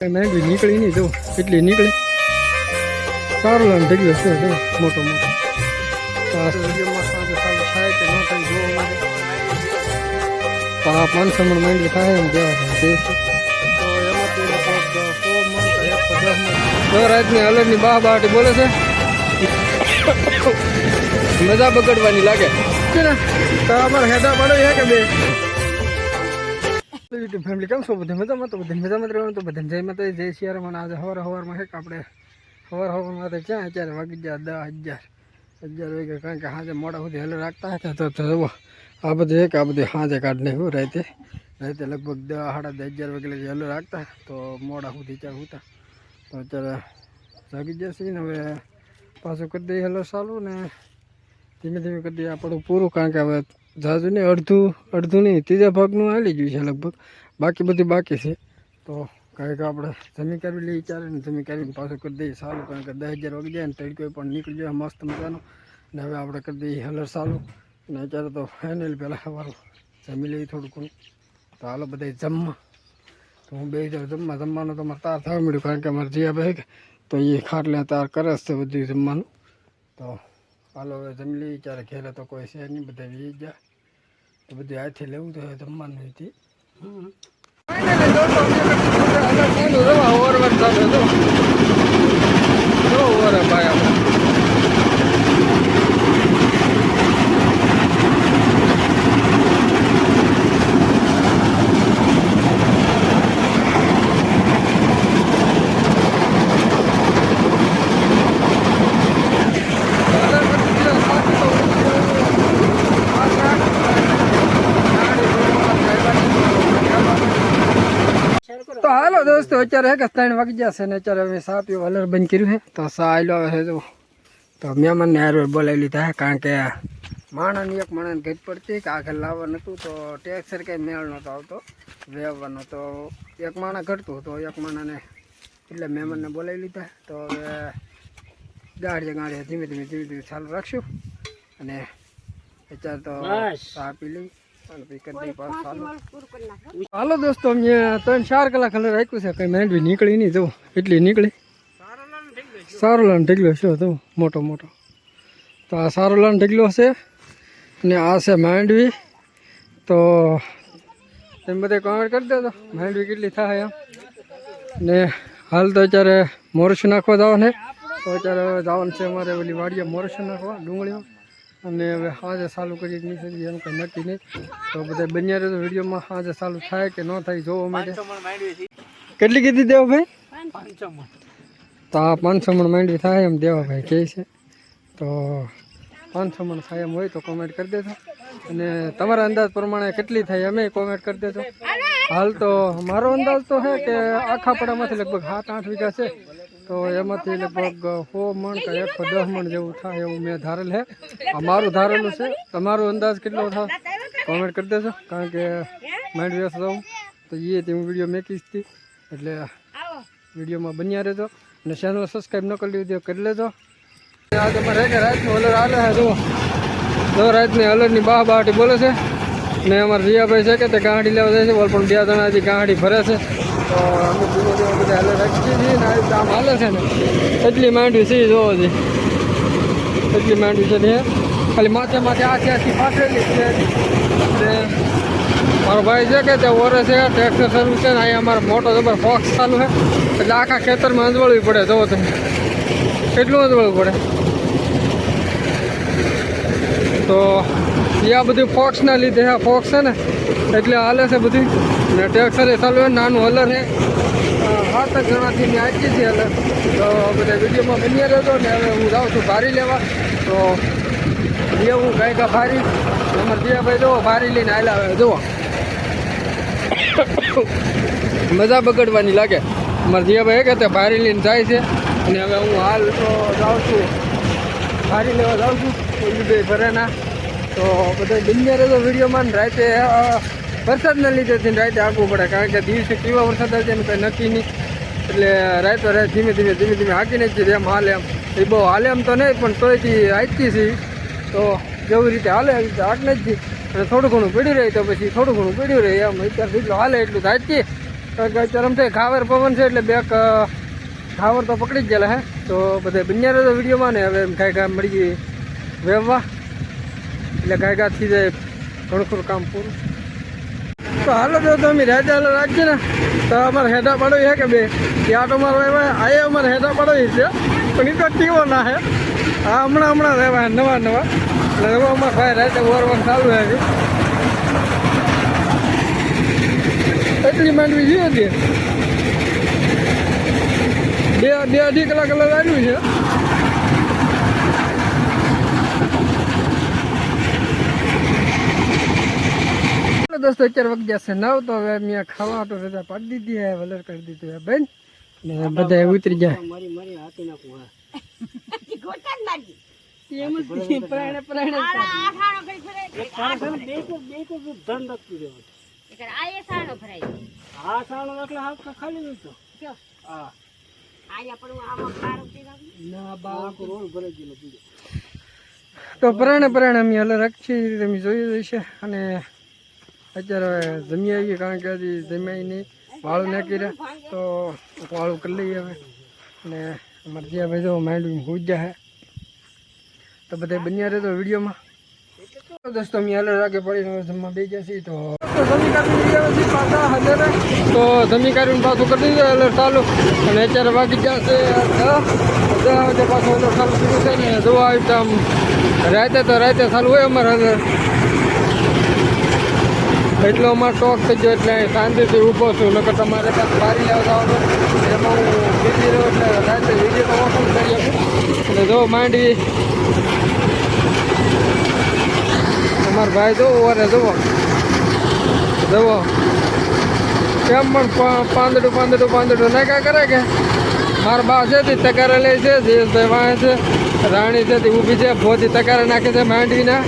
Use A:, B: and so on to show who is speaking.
A: મેં નીકળી નહીં જો એટલી નીકળી. સારું લાગે ગયો છે જો મોટો મોટો. પણ પાંચસો મણ માંડવી થાય એમ તે છે. રાતની અલગની બાહ બાટી બોલે છે. મજા બગડવાની લાગે. છે ને તો અમારે હેડા પડે છે કે બે? યુટ્યુબ ફેમિલી કેમ છો? બધા મજામાં? તો બધા મજામાં રહેવાનું? તો બધા જય માતા જય શિયાળામાં આજે હવાર હવારમાં હેક આપણે સવાર હવારમાં તો ક્યાં? અત્યારે વાગી ગયા દસ હજાર હજાર વાગે કારણ કે સાંજે મોડા સુધી હેલો રાખતા હતા. તો જુઓ, આ બધું એક આ બધું સાંજે કાઢ નાખ્યું રાતે. રાતે લગભગ દસ, સાડા દસ હજાર વાગે લગી હેલો રાખતા. તો મોડા સુધી ચાર હોતા. તો અત્યારે જાગી જશે ને હવે પાછું દઈએ હેલો ચાલુ ને ધીમે ધીમે કરી આપણું પૂરું કારણ કે હવે જાજુ નહીં અડધું અડધું નહીં, ત્રીજા ભાગનું આવી ગયું છે લગભગ. બાકી બધું બાકી છે. તો કાંઈક આપણે જમી કરવી લઈએ ચાલે ને જમી કરીને પાછું કરી દઈએ. સારું, કારણ કે દસ હજાર વાગી જાય ને તડકો પણ નીકળી જાય મસ્ત મજાનો. ને હવે આપણે કરી દઈએ હલર સારું ને અત્યારે તો ફાઇનલ પહેલાં સવારું જમી લઈએ થોડું ઘણું. તો હાલો બધા જમવા. તો હું બે જાઉં જમવા. જમવાનું તો મારે તાર થવા મળ્યું, કારણ કે મારે જીયા ભાઈ તો એ ખાટલે તાર કરે છે બધું જમવાનું. તો હાલો, હવે જમી લઈએ. ત્યારે ઘેરે તો કોઈ છે નહીં, બધા વી ગયા. તો બધું હાથે લેવું તો જમવાનું હતી તો. દોસ્તો અત્યારે હે કે ત્રણ વાગી ગયા છે ને અત્યારે અમે સા પીવો હલર બંધ કર્યું છે તો સા આવેલો આવે છે તો તો મહેમાનને હારવે બોલાવી લીધા હે કારણ કે માણસની એક માણસને ઘટ પડતી કે આગળ લાવવા નહોતું તો ટેક્સર કંઈ મેળ નહોતો આવતો વેવવાનો તો એક માણસ ઘટતું તો એક માણસને એટલે મહેમાનને બોલાવી લીધા. તો હવે ગાડીએ ગાડીએ ધીમે ધીમે ધીમે ધીમે ચાલુ રાખશું. અને અત્યારે તો સા પી લઈ. હાલો દોસ્તો અમે ત્રણ ચાર કલાક હલે રાખ્યું છે કંઈ માંડવી નીકળી નહીં જવું એટલી નીકળી. સારો લાન ઢગલો છે તો મોટો મોટો. તો આ સારો લાન ઢગલો છે અને આ છે માંડવી. તો તમે બધે કોમેન્ટ કરી દેજો માંડવી કેટલી થાય એમ. ને હાલ તો અત્યારે મોરસું નાખવા જવાનું તો અત્યારે જવાનું છે અમારે ઓલી વાડીએ મોરસું નાખવા ડુંગળીમાં. અને હવે આજે ચાલુ કરી નીકળી એમ કંઈ નક્કી નહીં. તો બધા બન્યા રહેતો વિડીયોમાં હાજર ચાલુ થાય કે ન થાય જોવા માટે. કેટલી કીધી દેવાભાઈ તો આ પાંચસો મણ માંડવી થાય એમ દેવાભાઈ કહે છે. તો પાંચસો મણ થાય એમ હોય તો કોમેન્ટ કરી દેજો. અને તમારા અંદાજ પ્રમાણે કેટલી થાય અમે કોમેન્ટ કરી દેજો. હાલ તો મારો અંદાજ તો છે કે આખા પડામાંથી લગભગ સાત આઠ વીઘા છે. તો એમાંથી લગભગ સો મણ કે એકસો દસ મણ જેવું થાય એવું મેં ધારેલ છે આ મારું ધારેલું છે. તમારો અંદાજ કેટલો થાય? કોમેન્ટ કરી દેજો કારણ કે માઇન્ડ વ્યસ્ત રહું. તો એ તે હું વીડિયો મેકીશ હતી એટલે વિડીયોમાં બન્યા રહેજો. અને ચેનલ સબસ્ક્રાઈબ ન કરી લીધો કરી લેજો. આ તમારે કે રાતનું અલર હાલે છે જુઓ. જો રાતની અલરની બાહ બહાટી બોલે છે. ને અમારા રિયાભાઈ છે કે તે ગાંડી લેવા જાય છે. બોલ પણ બે જણા હજી ગાંડી ભરે છે. તો અમે ધીમે ધીમે બધા હાલે ને આ કામ હાલે છે ને. એટલી માંડવી છે જોવો છે એટલી માંડવી છે ને. ખાલી માથે માથે આથી આથી ફાટેલી છે. ને મારો ભાઈ છે કે તે ઓરે છે, ટ્રેક્ટર સર્વિસ છે ને, અહીંયા અમારો મોટો જબર ફોક્સ ચાલુ છે. એટલે આખા ખેતરમાં અંજવળવી પડે જોવો તમે. કેટલું અંજવળવું પડે? તો એ આ બધું ફોક્સના લીધે આ ફોક્સ છે ને. એટલે હાલે છે બધી. ને ટેક્સર એ ચાલુ નાનું હલર છે. સાત જ જણાથી મેં આપી છે હલર. તો બધા વિડીયોમાં બની રહ્યો ને હવે હું જાઉં છું ભારી લેવા. તો એ હું ગાયકા ભારી. અમારે જીયાભાઈ જુઓ ભારી લઈને આવેલા આવે જુઓ. મજા બગડવાની લાગે. અમારે જીયાભાઈ કે તે ભારી લઈને જાય છે. અને હવે હું હાલ તો જાઉં છું. ભારી લેવા જાઉં છું. ઉલ્લુભાઈ ભરેના. તો બધા બિંદે રહેતો વિડીયોમાં રાતે વરસાદના લીધે થઈને રાતે આગવું પડે, કારણ કે દિવસે કેવા વરસાદ આવે છે એનું કંઈ નક્કી નહીં. એટલે રાતે રાત ધીમે ધીમે ધીમે ધીમે હાકી નાખીએ એમ હાલે એમ. એ બહુ હાલે એમ તો નહીં, પણ તોયથી થી હાંચતી છે તો જેવી રીતે હાલે, એવી રીતે જ નથી અને થોડું ઘણું પીડ્યું રહે તો પછી થોડું ઘણું પીડ્યું રહે એમ. અત્યારે જેટલું હાલે એટલું હાંચીએ કારણ કે અત્યારે આમ થાય ખાવર પવન છે એટલે બેક ખાવર તો પકડી જ ગયેલા હે. તો બધા બન્યા તો વિડીયોમાં ને હવે એમ કાંઈ કામ મળી ગઈ વહેવા એટલે ગાય કાંઈ થઈ જાય ઘણું ખરું કામ પૂરું. તો હાલો જો તમે રાજા રાખજો ને. તો અમારે હેઠા પાડવી હે કે બે? ત્યાં તો મારો એવા આ અમારે હેઠા પાડવી છે. પણ એ તો ટીવો ના હે. હા હમણાં હમણાં રહેવા નવા નવા. એટલે હવે અમારે ભાઈ રાતે ઓરવાનું ચાલુ હે. એટલી માંડવી જોઈએ બે બે અઢી કલાક કલાક આવ્યું છે. દોસ્તો અત્યારે વખત જશે નવ તો હવે મેં ખાવા તો રજા પાડી દીધી હે વલર કરી દીધું હે બેન. ને બધા ઉતરી જાય.
B: મારી મારી હાથી નાખું હા.
A: એમ જ પ્રાણે પ્રાણે
B: એક સાણો છે ને બે તો બે તો ધન આ સાણો હા.
A: તો પ્રાણે પ્રાણે અમે અલગ રાખીએ તમે જોઈ છે અને અત્યારે જમી આવીએ કારણ કે હજી જમ્યા નહીં. વાળું નાખી કર્યા, તો વાળું કરી લઈએ હવે. અને અમારે જ્યાં ભાઈ જો માઇન્ડ હોઈ જાય તો બધા બન્યા રહેતો વિડીયોમાં. દોસ્તો, અમે હલર રાગે પડીને જમવા બે ગયા છીએ, તો તો છે પાછા કરી દીધું એલર્ટ ચાલુ. અને અત્યારે વાગી ગયા છે પાછું એલર્ટ ચાલુ શરૂ થાય ને, જોવા આવી રાતે તો રાતે ચાલુ હોય અમારે એટલો અમારો ટોક થઈ ગયો એટલે શાંતિથી ઊભો છું. નકર તમારે પાસે બારી લેવા હોય એમાં હું બીજી રહ્યો એટલે રાતે વીડિયો ઓપન કરી આપું એટલે જો માંડવી અમારા ભાઈ જો ઓરે જુઓ. જુઓ. કેમ પણ પાંદડું પાંદડું પાંદડું નાખ્યા કરે કે? મારા બા છે તે તકારા લે છે? જયેશભાઈ વાંહે છે. રાણી છે તે ઊભી છે? ભોતી તકારે નાખે છે માંડવીના